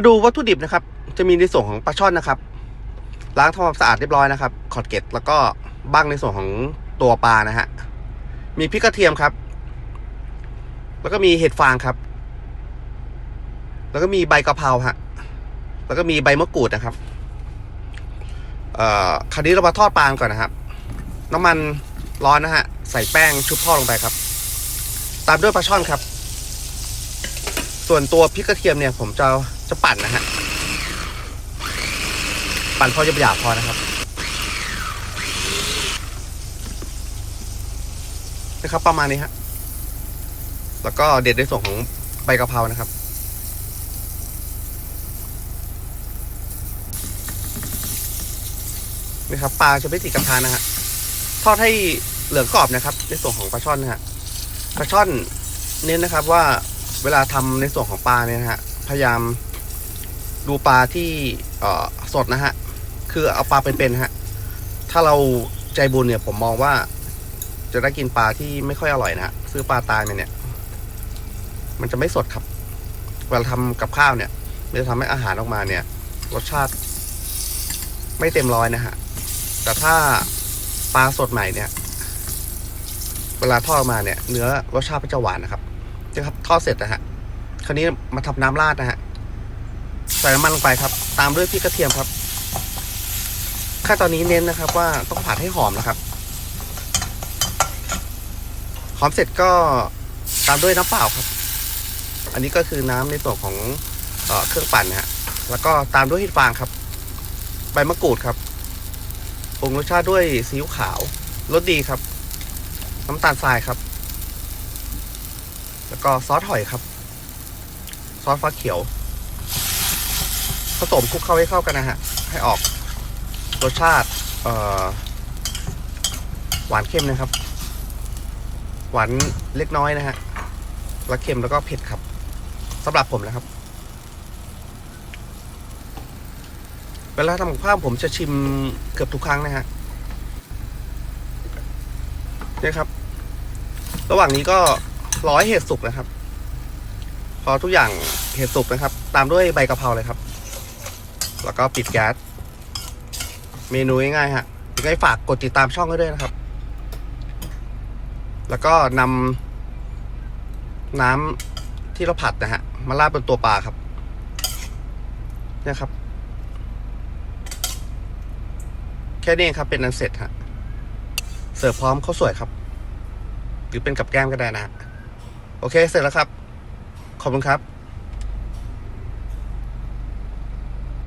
มาดูวัตถุดิบนะครับ จะมีในส่วนของปลาช่อนนะครับ ล้างทำความสะอาดเรียบร้อยนะครับ ขอดเกล็ดแล้วก็บ้างในส่วนของตัวปลานะฮะ มีพริกกระเทียมครับ แล้วก็มีเห็ดฟางครับ แล้วก็มีใบกะเพราฮะ แล้วก็มีใบมะกรูดนะครับ เอ่อคราวนี้เรามาทอดปลาก่อนนะครับ น้ำมันร้อนนะฮะ ใส่แป้งชุบทอดลงไปครับ ตามด้วยปลาช่อนครับ ส่วนตัวพริกกระเทียมเนี่ย ผมจะ จะปั่นนะฮะ ปั่นพอจะหยาบพอนะครับนะครับประมาณนี้ฮะ แล้วก็เด็ดในส่วนของใบกะเพรานะครับนี่ครับปลาจะไม่ติดกระทะนะฮะ ทอดให้เหลืองกรอบนะครับ ในส่วนของปลาช่อนนะฮะ ปลาช่อนเน้นนะครับว่าเวลาทำในส่วนของปลาเนี่ยนะฮะ พยายาม ดูปลาที่สดนะฮะ คือเอาปลาเป็นๆฮะ ถ้าเราใจบุญเนี่ยผมมองว่า จะได้กินปลาที่ไม่ค่อยอร่อยนะฮะซื้อปลาตายมาเนี่ย มันจะไม่สดครับ เวลาทำกับข้าวเนี่ยมันจะทำให้อาหารออกมาเนี่ย รสชาติไม่เต็มร้อยนะฮะ แต่ถ้าปลาสดใหม่เนี่ย เวลาทอดออกมาเนี่ย เนื้อรสชาติมันจะหวานนะครับนะครับทอดเสร็จนะฮะ คราวนี้มาทำน้ำราดนะฮะ ใส่น้ำมันลงไปครับ ตามด้วยพริกกระเทียมครับขั้นตอนนี้เน้นนะครับว่าต้องผัดให้หอมนะครับ หอมเสร็จก็ตามด้วยน้ำเปล่าครับ อันนี้ก็คือน้ำในส่วนของเออเครื่องปั่นนะฮะแล้วก็ตามด้วยห็ดฟางครับ ใบมะกรูดครับปรุงรสชาติด้วยซีอิ๊วขาวรสดีครับ น้ำตาลทรายครับ แล้วก็ซอสหอยครับ ซอสฟ้าเขียว ผสมคลุกเข้าให้เข้ากันนะฮะ ให้ออกรสชาติหวานเค็มนะครับ หวานเล็กน้อยนะฮะแล้วเค็มแล้วก็เผ็ดครับสำหรับผมนะครับ เวลาทำกับข้าวผมจะชิมเกือบทุกครั้งนะฮะนี่ครับ ระหว่างนี้ก็ร้อให้เห็ดสุกนะครับ พอทุกอย่างเห็ดสุกนะครับ ตามด้วยใบกะเพราเลยครับ แล้วก็ปิดแก๊ส เมนูง่ายๆฮะยังไงฝากกดติดตามช่องให้ด้วยนะครับ แล้วก็นำน้ำที่เราผัดนะฮะ มาราดบนตัวปลาครับ เนี่ยครับ แค่นี้ครับเป็นอันเสร็จฮะ เสิร์ฟพร้อมข้าวสวยครับ หรือเป็นกับแก้มก็ได้นะ โอเคเสร็จแล้วครับ ขอบคุณครับ